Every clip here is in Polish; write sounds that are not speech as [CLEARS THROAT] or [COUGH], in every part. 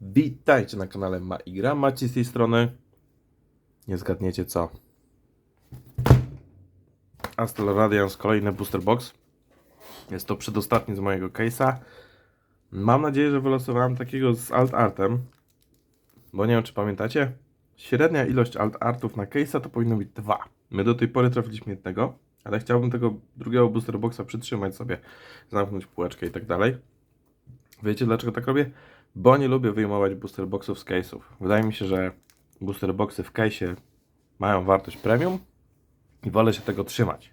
Witajcie na kanale Ma i Gra. Macie z tej strony. Nie zgadniecie co. Astel Radiance, kolejny booster box. Jest to przedostatni z mojego case'a. Mam nadzieję, że wylosowałem takiego z alt artem. Bo nie wiem, czy pamiętacie. Średnia ilość alt artów na case'a to powinno być dwa. My do tej pory trafiliśmy jednego, ale chciałbym tego drugiego booster boxa przytrzymać sobie, zamknąć półeczkę i tak dalej. Wiecie dlaczego tak robię? Bo nie lubię wyjmować booster boxów z case'ów. Wydaje mi się, że booster boxy w case'ie mają wartość premium i wolę się tego trzymać.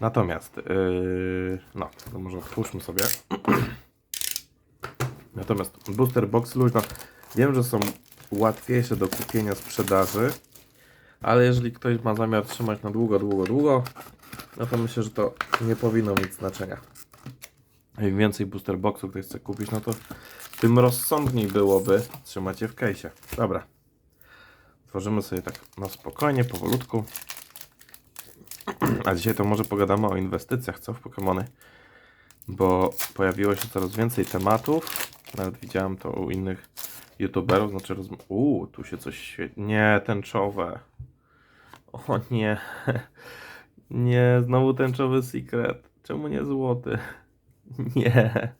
Natomiast, yy, no, to może otwórzmy sobie. [CLEARS THROAT] Natomiast booster boxy luźno, wiem, że są łatwiejsze do kupienia, sprzedaży, ale jeżeli ktoś ma zamiar trzymać na długo, długo, długo, no to myślę, że to nie powinno mieć znaczenia. Im więcej booster boxów ktoś chce kupić, no to tym rozsądniej byłoby trzymać je w case'ie. Dobra. Tworzymy sobie tak na spokojnie, powolutku. [CLEARS THROAT] A dzisiaj to może pogadamy o inwestycjach, co w Pokémony. Bo pojawiło się coraz więcej tematów. Nawet widziałem to u innych youtuberów. Znaczy, roz... uuu, tu się coś świetnie. Nie, tęczowe. O nie. [LAUGHS] Nie, znowu tęczowy secret. Czemu nie złoty? [LAUGHS] Nie.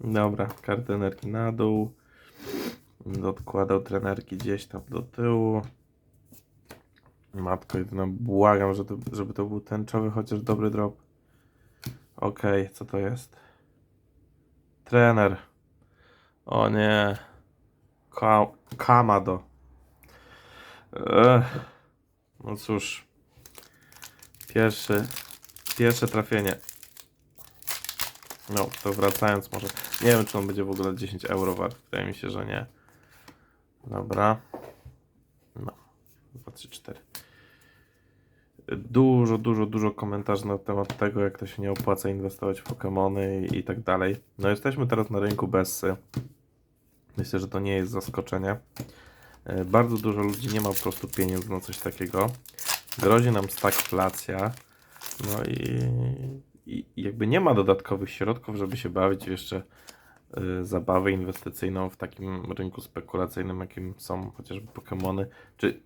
Dobra, kartę energii na dół. Odkładał trenerki gdzieś tam do tyłu. Matko jedyna, błagam, że to, żeby to był tęczowy, chociaż dobry drop. Okej, co to jest? Trener. O nie. Ka Kamado. Ech. No cóż. Pierwszy, pierwsze trafienie. No, to wracając może. Nie wiem, czy on będzie w ogóle 10 euro wart. Wydaje mi się, że nie. Dobra. No. 2, 3, 4. Dużo, dużo, dużo komentarzy na temat tego, jak to się nie opłaca inwestować w Pokémony i, i tak dalej. No, jesteśmy teraz na rynku Bessy. Myślę, że to nie jest zaskoczenie. E, Bardzo dużo ludzi nie ma po prostu pieniędzy na coś takiego. Grozi nam stagflacja. No i, i jakby nie ma dodatkowych środków, żeby się bawić jeszcze y, zabawę inwestycyjną w takim rynku spekulacyjnym, jakim są chociażby Pokémony, czy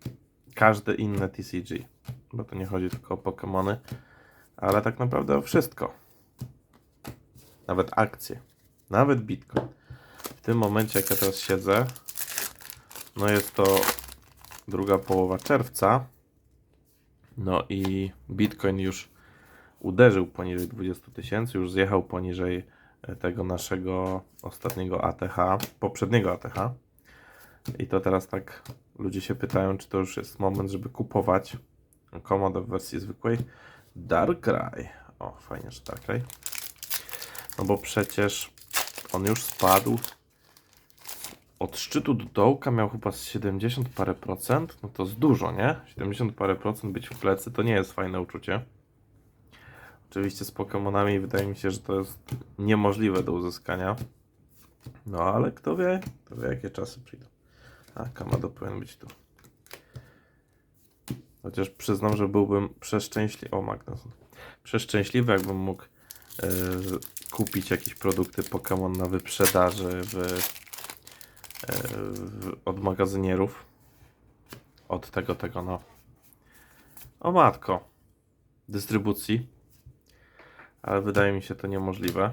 każde inne TCG. Bo to nie chodzi tylko o Pokémony, ale tak naprawdę o wszystko. Nawet akcje, nawet Bitcoin. W tym momencie, jak ja teraz siedzę, no jest to druga połowa czerwca, no i Bitcoin już uderzył poniżej 20 tysięcy, już zjechał poniżej e, tego naszego ostatniego ATH, poprzedniego ATH. I to teraz tak ludzie się pytają, czy to już jest moment, żeby kupować Komodo w wersji zwykłej. Darkrai. O, fajnie, że Darkrai. No bo przecież on już spadł od szczytu do dołka miał chyba z 70 parę procent, no to z dużo, nie? 70 parę procent być w plecy to nie jest fajne uczucie. Oczywiście z Pokémonami wydaje mi się, że to jest niemożliwe do uzyskania. No ale kto wie, kto wie jakie czasy przyjdą. A, Kamado powinien być tu. Chociaż przyznam, że byłbym przeszczęśliwy. O, Magnuson. Przeszczęśliwy, jakbym mógł e, kupić jakieś produkty Pokémon na wyprzedaży w, e, w, od magazynierów. Od tego, tego, no. O matko. Dystrybucji ale wydaje mi się to niemożliwe.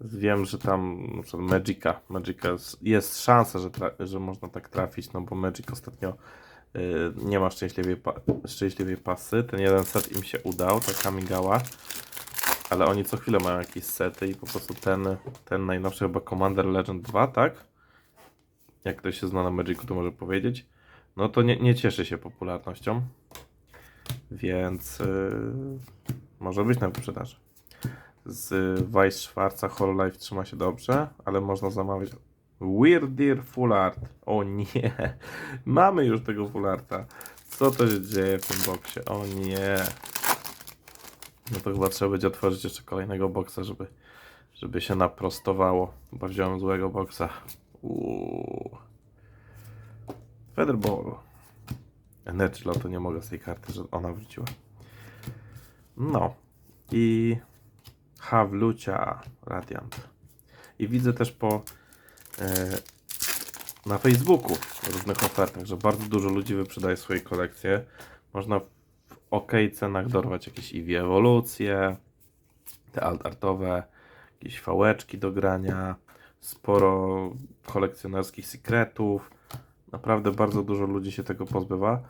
Wiem, że tam na Magica, Magica jest, szansa, że, że można tak trafić, no bo Magic ostatnio y, nie ma szczęśliwej, pa- szczęśliwej pasy. Ten jeden set im się udał, ta Kamigawa, ale oni co chwilę mają jakieś sety i po prostu ten, ten najnowszy chyba Commander Legend 2, tak? Jak ktoś się zna na Magicu, to może powiedzieć. No to nie, nie cieszy się popularnością, więc... y, może być na wyprzedaży. Z Weiss Schwarza Hololive trzyma się dobrze, ale można zamawiać Weird Dear Full Art. O nie, [LAUGHS] mamy już tego Full Arta. Co to się dzieje w tym boksie? O nie. No to chyba trzeba będzie otworzyć jeszcze kolejnego boksa, żeby, żeby się naprostowało. Chyba wziąłem złego boksa. Featherball. Energy Lotto nie mogę z tej karty, że ona wróciła. No i Hawlucia Radiant. I widzę też po e, na Facebooku różnych ofertach, że bardzo dużo ludzi wyprzedaje swoje kolekcje. Można w ok cenach dorwać jakieś Eevee ewolucje, te altartowe, jakieś fałeczki do grania, sporo kolekcjonerskich sekretów. Naprawdę bardzo dużo ludzi się tego pozbywa.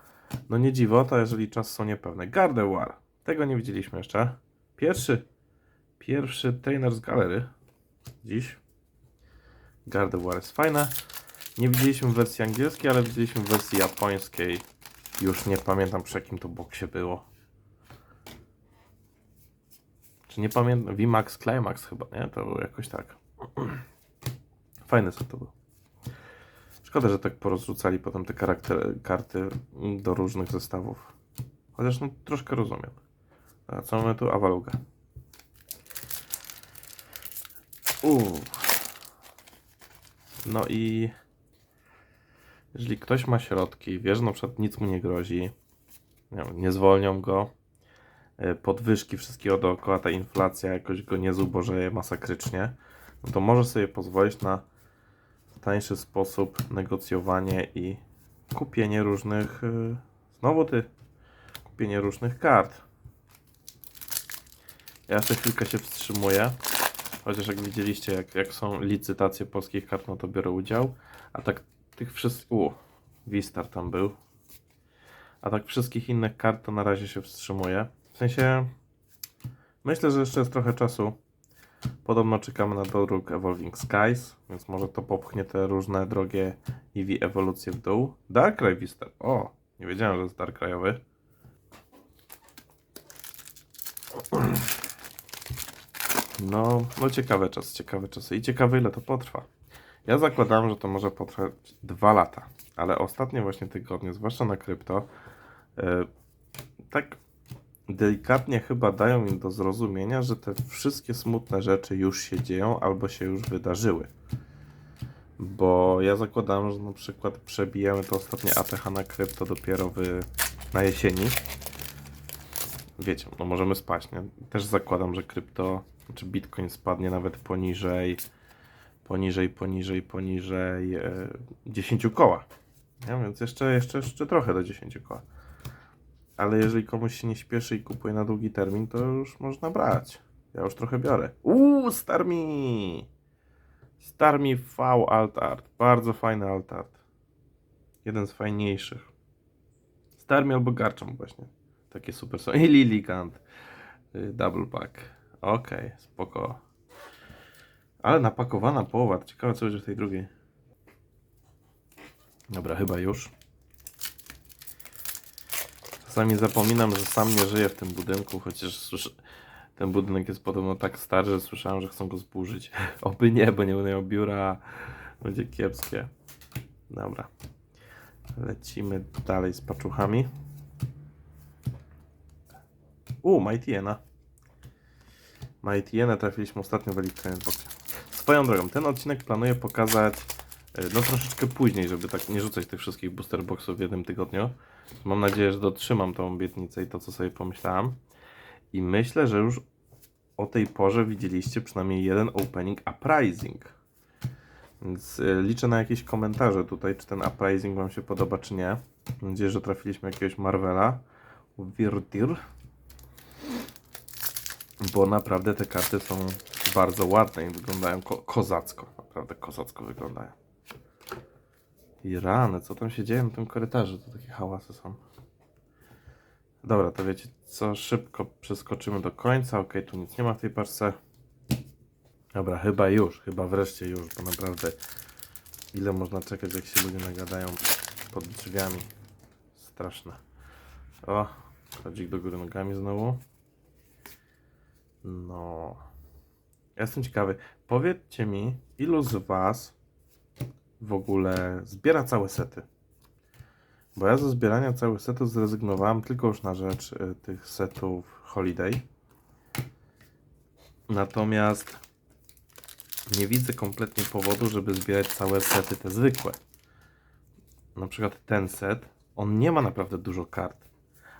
No nie dziwota, jeżeli czas są niepewne. Gardevoir. Tego nie widzieliśmy jeszcze. Pierwszy, pierwszy trainer z galery. Dziś. Gardevoir jest fajne. Nie widzieliśmy wersji angielskiej, ale widzieliśmy wersji japońskiej. Już nie pamiętam przy jakim to boksie było. Czy nie pamiętam? VMAX Climax chyba, nie? To było jakoś tak. [CLEARS THROAT] Fajny set to był. Szkoda, że tak porozrzucali potem te karty do różnych zestawów. Chociaż no troszkę rozumiem. A co mamy tu? Awaluga. Uuu. No i jeżeli ktoś ma środki, wie, że na przykład nic mu nie grozi, nie, wiem, nie zwolnią go, y, podwyżki wszystkiego dookoła, ta inflacja jakoś go nie zubożeje masakrycznie, no to może sobie pozwolić na tańszy sposób negocjowanie i kupienie różnych, y, znowu ty, kupienie różnych kart. Ja jeszcze chwilkę się wstrzymuję, chociaż jak widzieliście, jak, jak są licytacje polskich kart, no to biorę udział, a tak tych wszystkich, u, Wistar tam był, a tak wszystkich innych kart to na razie się wstrzymuję. W sensie, myślę, że jeszcze jest trochę czasu. Podobno czekamy na dodruk Evolving Skies, więc może to popchnie te różne drogie Eevee ewolucje w dół. Darkrai Vistar. O, nie wiedziałem, że jest Darkrajowy. [CLEARS THROAT] No, no ciekawy czas, ciekawy czas i ciekawe ile to potrwa. Ja zakładam, że to może potrwać dwa lata, ale ostatnie właśnie tygodnie, zwłaszcza na krypto, e, tak delikatnie chyba dają im do zrozumienia, że te wszystkie smutne rzeczy już się dzieją albo się już wydarzyły. Bo ja zakładam, że na przykład przebijemy to ostatnie ATH na krypto dopiero w, na jesieni. Wiecie, no możemy spać, nie? Też zakładam, że krypto, czy bitcoin spadnie nawet poniżej, poniżej, poniżej, poniżej e, 10 koła. Nie? Więc jeszcze, jeszcze, jeszcze trochę do 10 koła. Ale jeżeli komuś się nie śpieszy i kupuje na długi termin, to już można brać. Ja już trochę biorę. Uuu, Starmi! Starmi V Alt Art. Bardzo fajny Alt Art. Jeden z fajniejszych. Starmi albo Garchomp właśnie. Takie super są. I Lilligant. Y, Double pack. Okej, spoko. Ale napakowana połowa. Ciekawe co będzie w tej drugiej. Dobra, chyba już. Czasami zapominam, że sam nie żyję w tym budynku, chociaż ten budynek jest podobno tak stary, że słyszałem, że chcą go zburzyć. [LAUGHS] Oby nie, bo nie będę miał biura, będzie kiepskie. Dobra. Lecimy dalej z paczuchami. U, Mightyena. Mightyena trafiliśmy ostatnio w Elite Boxie. Swoją drogą, ten odcinek planuję pokazać e, no troszeczkę później, żeby tak nie rzucać tych wszystkich booster boxów w jednym tygodniu. Mam nadzieję, że dotrzymam tą obietnicę i to, co sobie pomyślałem. I myślę, że już o tej porze widzieliście przynajmniej jeden opening uprising. Więc y, liczę na jakieś komentarze tutaj, czy ten uprising Wam się podoba, czy nie. Mam nadzieję, że trafiliśmy jakiegoś Marvela. Wirtir. Bo naprawdę te karty są bardzo ładne i wyglądają ko kozacko. Naprawdę kozacko wyglądają. I rany, co tam się dzieje na tym korytarzu? To takie hałasy są. Dobra, to wiecie co, szybko przeskoczymy do końca. Ok, tu nic nie ma w tej parce. Dobra, chyba już, chyba wreszcie już, bo naprawdę ile można czekać, jak się ludzie nagadają pod drzwiami. Straszne. O, chodzik do góry nogami znowu. No. Ja jestem ciekawy. Powiedzcie mi, ilu z Was w ogóle zbiera całe sety? Bo ja ze zbierania całych setów zrezygnowałem tylko już na rzecz y, tych setów Holiday. Natomiast nie widzę kompletnie powodu, żeby zbierać całe sety te zwykłe. Na przykład ten set, on nie ma naprawdę dużo kart.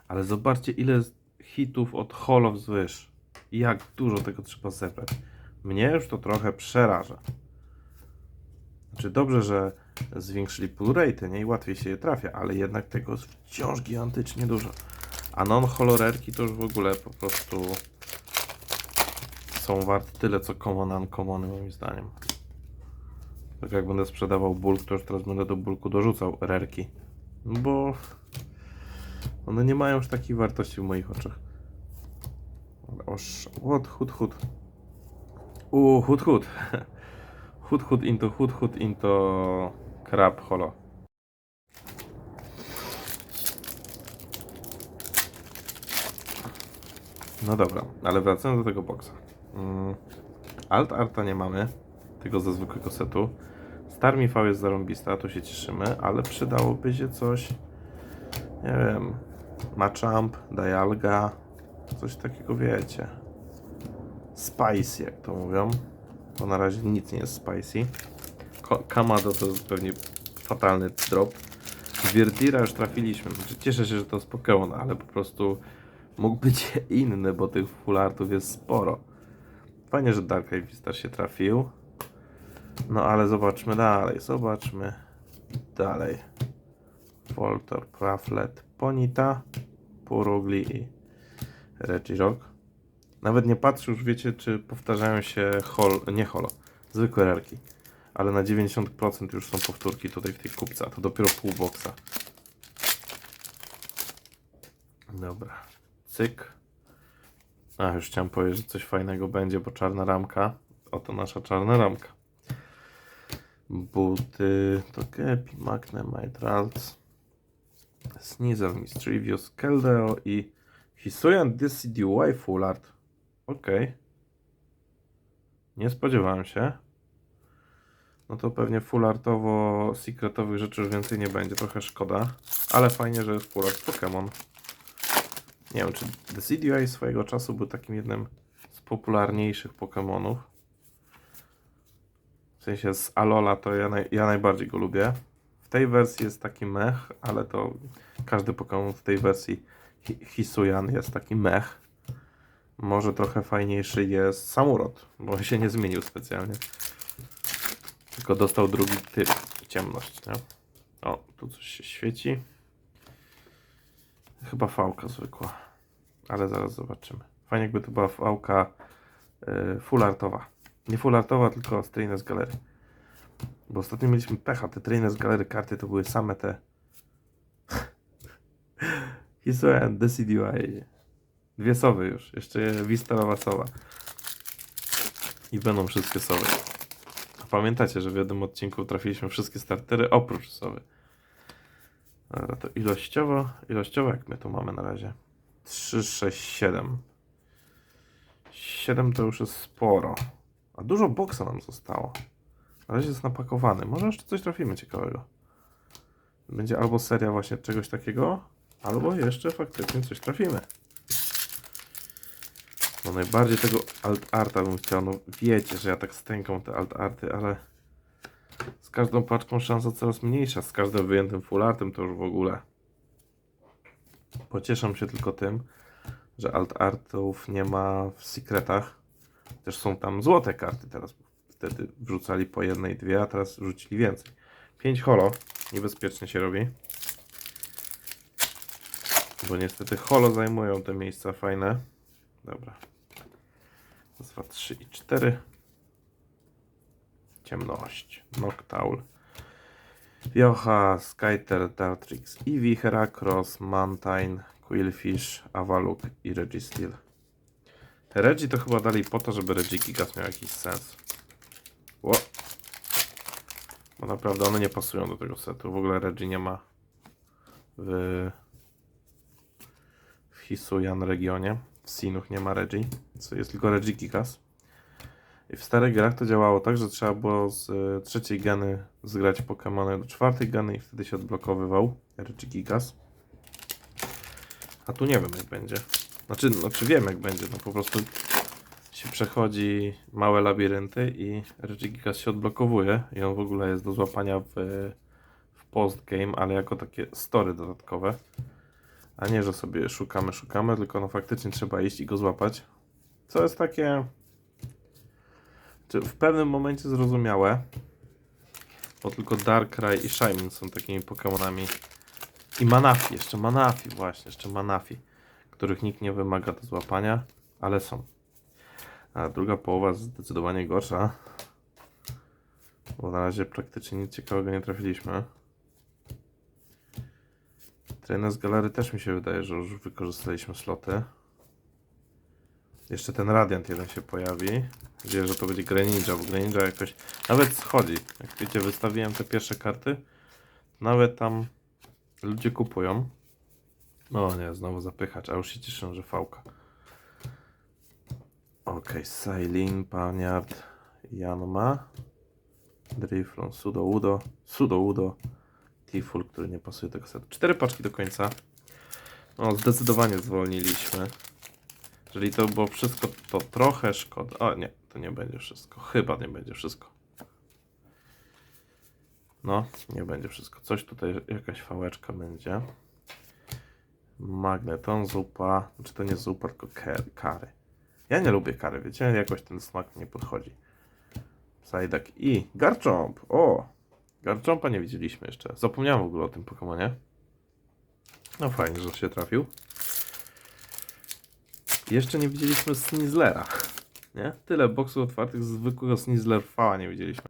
Ale zobaczcie ile hitów od Holo wzwyż. I jak dużo tego trzeba zebrać. mnie już to trochę przeraża. Znaczy dobrze, że zwiększyli pull rate, nie? I łatwiej się je trafia, ale jednak tego jest wciąż gigantycznie dużo. A non-holorerki to już w ogóle po prostu są warte tyle, co common uncommony moim zdaniem. Tak jak będę sprzedawał bulk, to już teraz będę do bulku dorzucał rerki. Bo one nie mają już takiej wartości w moich oczach. Oż, what, hut, hut. Uuu, hut, hut. [LAUGHS] Hut, hut into, hut, hut into crab holo. No dobra, ale wracając do tego boxa. Mm, Alt Arta nie mamy, tego ze zwykłego setu. Star Mi V jest zarąbista, tu się cieszymy, ale przydałoby się coś, nie wiem, Machamp, Dialga, coś takiego wiecie. Spicy, jak to mówią, bo na razie nic nie jest spicy. Kamado to jest pewnie fatalny drop. Wirdira już trafiliśmy, znaczy cieszę się, że to Pokémon, ale po prostu mógł być [LAUGHS] inny, bo tych full artów jest sporo. Fajnie, że Dark Star się trafił. No ale zobaczmy dalej, zobaczmy dalej. Voltor, Praflet, Ponita, Purugli i Regirock. Nawet nie patrzę już, wiecie, czy powtarzają się hol, nie holo, zwykłe rarki. Ale na 90% już są powtórki tutaj w tej kupce, a to dopiero pół boksa. Dobra, cyk. A, już chciałem powiedzieć, że coś fajnego będzie, bo czarna ramka. Oto nasza czarna ramka. Buty to Kepi, Magnemite, Ralts, Sneasel, Mischievous, Keldeo i Hisuian DCDY Full Art. Okej. Nie spodziewałem się. No to pewnie full artowo secretowych rzeczy już więcej nie będzie, trochę szkoda. Ale fajnie, że jest full art Pokémon. Nie wiem, czy DCDY swojego czasu był takim jednym z popularniejszych Pokémonów. W sensie z Alola to ja, naj, ja najbardziej go lubię. W tej wersji jest taki mech, ale to każdy Pokémon w tej wersji Hi- Hisuian jest taki mech. Może trochę fajniejszy jest Samurot, bo [LAUGHS] się nie zmienił specjalnie. Tylko dostał drugi typ, ciemność, nie? O, tu coś się świeci. Chyba fałka zwykła, ale zaraz zobaczymy. Fajnie jakby to była fałka yy, full artowa. Nie full artowa, tylko z Trainers Galery. Bo ostatnio mieliśmy pecha, te Trainers Galery karty to były same te Hisuian, DCDY. Dwie sowy już. Jeszcze Wistalowa sowa. I będą wszystkie sowy. A Pamiętacie, że w jednym odcinku trafiliśmy wszystkie startery oprócz sowy. Dobra, to ilościowo, ilościowo jak my tu mamy na razie? 3, 6, 7. 7 to już jest sporo. A dużo boksa nam zostało. Na razie jest napakowany. Może jeszcze coś trafimy ciekawego. Będzie albo seria właśnie czegoś takiego, albo jeszcze faktycznie coś trafimy. No najbardziej tego alt arta bym chciał, no wiecie, że ja tak stękam te alt arty, ale z każdą paczką szansa coraz mniejsza, z każdym wyjętym full artem to już w ogóle. Pocieszam się tylko tym, że alt artów nie ma w secretach, też są tam złote karty teraz, wtedy wrzucali po jednej, dwie, a teraz wrzucili więcej. 5 holo, niebezpiecznie się robi. Bo niestety holo zajmują te miejsca fajne. Dobra. Raz, dwa, trzy i cztery. Ciemność. Noctowl. Jocha, Skyter, Dartrix, Eevee, Heracross, Mantine, Quillfish, Avaluk i Registeel. Te Regi to chyba dali po to, żeby Regigigas miał jakiś sens. Ło. Bo naprawdę one nie pasują do tego setu. W ogóle Regi nie ma w, w Hisuian regionie. W Sinuch nie ma Regi. co Jest tylko Regigigas. I w starych grach to działało tak, że trzeba było z y, trzeciej geny zgrać Pokémony do czwartej geny i wtedy się odblokowywał Regigigas. A tu nie wiem jak będzie. Znaczy, znaczy wiem jak będzie, no po prostu się przechodzi małe labirynty i Regigigas się odblokowuje i on w ogóle jest do złapania w, w postgame, ale jako takie story dodatkowe. A nie, że sobie szukamy, szukamy, tylko no faktycznie trzeba iść i go złapać. Co jest takie w pewnym momencie zrozumiałe, bo tylko Darkrai i Shaymin są takimi Pokemonami. I Manafi, jeszcze Manafi właśnie, jeszcze Manafi, których nikt nie wymaga do złapania, ale są. A druga połowa zdecydowanie gorsza, bo na razie praktycznie nic ciekawego nie trafiliśmy. Trainer z galery też mi się wydaje, że już wykorzystaliśmy sloty. Jeszcze ten Radiant jeden się pojawi. Wiem, że to będzie Greninja, bo Greninja jakoś nawet schodzi. Jak wiecie, wystawiłem te pierwsze karty. Nawet tam ludzie kupują. No nie, znowu zapychacz, a już się cieszę, że fałka. Okej, Sailin, Paniard, Janma, Driflon, Sudo Udo, Sudo Udo, Tiful, który nie pasuje do setu. Cztery paczki do końca. No, zdecydowanie zwolniliśmy. Jeżeli to było wszystko, to trochę szkoda. O nie, to nie będzie wszystko. Chyba nie będzie wszystko. No, nie będzie wszystko. Coś tutaj, jakaś fałeczka będzie. Magneton, zupa. Czy to nie zupa, tylko kary. Ja nie lubię kary, wiecie? Jakoś ten smak nie podchodzi. Sajdak i Garchomp. O! Garchompa nie widzieliśmy jeszcze. Zapomniałem w ogóle o tym Pokemonie. No fajnie, że się trafił. Jeszcze nie widzieliśmy Snizzlera. Nie? Tyle boksów otwartych zwykłego Snizzler V nie widzieliśmy.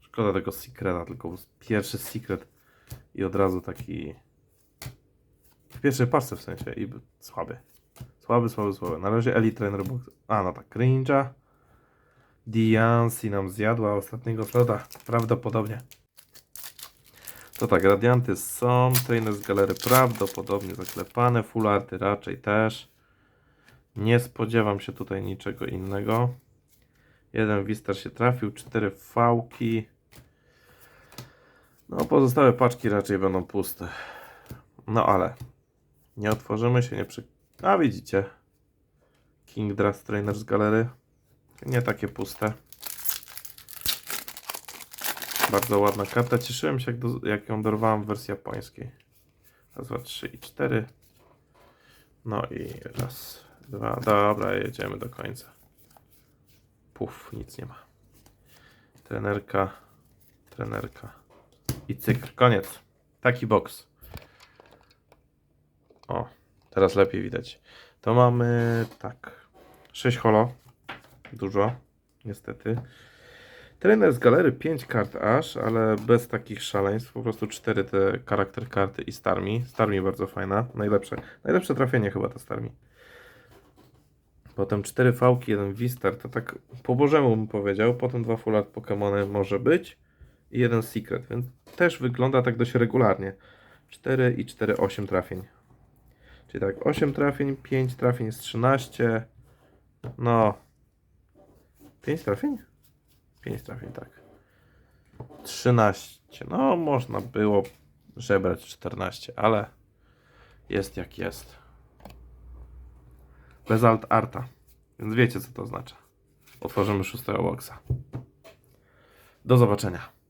Szkoda tego Secreta, tylko pierwszy Secret i od razu taki w pierwszej paczce w sensie i słaby. Słaby, słaby, słaby. Na razie Elite Trainer Box. A, no tak, Cringe'a. Diancy nam zjadła ostatniego slota. Prawdopodobnie. To tak, radianty są, trainer z galery prawdopodobnie zaklepane, full arty raczej też. Nie spodziewam się tutaj niczego innego. Jeden Wistar się trafił, cztery fałki. No, pozostałe paczki raczej będą puste. No ale nie otworzymy się, nie przy... A widzicie. King Draft Trainer z galery. Nie takie puste. Bardzo ładna karta. Cieszyłem się, jak, do, jak ją dorwałem w wersji japońskiej. Raz, dwa, trzy i cztery. No i raz, dwa. Dobra, jedziemy do końca. Puf, nic nie ma. Trenerka, trenerka. I cykl, koniec. Taki boks. O, teraz lepiej widać. To mamy tak. 6 holo. Dużo, niestety. Trener z galery 5 kart aż, ale bez takich szaleństw. Po prostu 4 te charakter karty i Starmi. Starmi bardzo fajna. Najlepsze. Najlepsze trafienie chyba to Starmi. Potem 4 fałki, 1 Wistar. To tak po bożemu bym powiedział. Potem 2 full art Pokemony może być. I jeden Secret, więc też wygląda tak dość regularnie. 4 i 4, 8 trafień. Czyli tak, 8 trafień, 5 trafień jest 13. No. 5 trafień? 5 trafień, tak. 13. No, można było żebrać 14, ale jest jak jest. Bez alt arta. Więc wiecie, co to oznacza. Otworzymy szóstego boxa. Do zobaczenia.